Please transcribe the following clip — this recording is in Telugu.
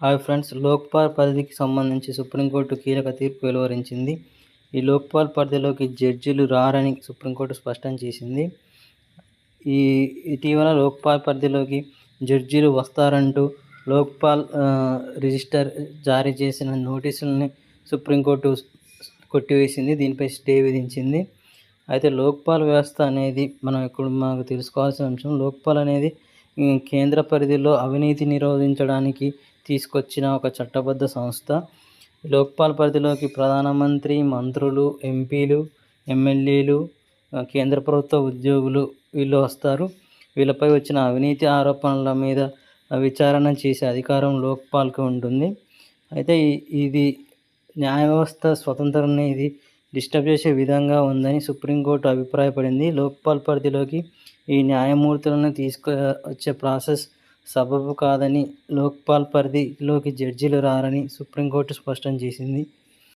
హాయ్ ఫ్రెండ్స్ లోక్పాల్ పరిధికి సంబంధించి సుప్రీంకోర్టు కీలక తీర్పు వెలువరించింది. ఈ లోక్పాల్ పరిధిలోకి జడ్జీలు రారని సుప్రీంకోర్టు స్పష్టం చేసింది. ఈ ఇటీవల లోక్పాల్ పరిధిలోకి జడ్జిలు వస్తారంటూ లోక్పాల్ రిజిస్టర్ జారీ చేసిన నోటీసులని సుప్రీంకోర్టు కొట్టివేసింది. దీనిపై స్టే విధించింది. అయితే లోక్పాల్ వ్యవస్థ అనేది మనం ఇప్పుడు మనకు తెలుసుకోవాల్సిన అంశం లోక్పాల్ అనేది కేంద్ర పరిధిలో అవినీతి నిరోధించడానికి తీసుకొచ్చిన ఒక చట్టబద్ధ సంస్థ. లోక్పాల్ పరిధిలోకి ప్రధానమంత్రి మంత్రులు ఎంపీలు ఎమ్మెల్యేలు కేంద్ర ప్రభుత్వ ఉద్యోగులు వీళ్ళు వస్తారు. వీళ్ళపై వచ్చిన అవినీతి ఆరోపణల మీద విచారణ చేసే అధికారం లోక్పాల్కి ఉంటుంది. అయితే ఇది న్యాయ వ్యవస్థ స్వతంత్రాన్ని ఇది డిస్టర్బ్ చేసే విధంగా ఉందని సుప్రీంకోర్టు అభిప్రాయపడింది. లోక్పాల్ పరిధిలోకి ఈ న్యాయమూర్తులను తీసుకు వచ్చే ప్రాసెస్ సబబు కాదని లోక్పాల్ పరిధిలోకి జడ్జీలు రారని సుప్రీంకోర్టు స్పష్టం చేసింది.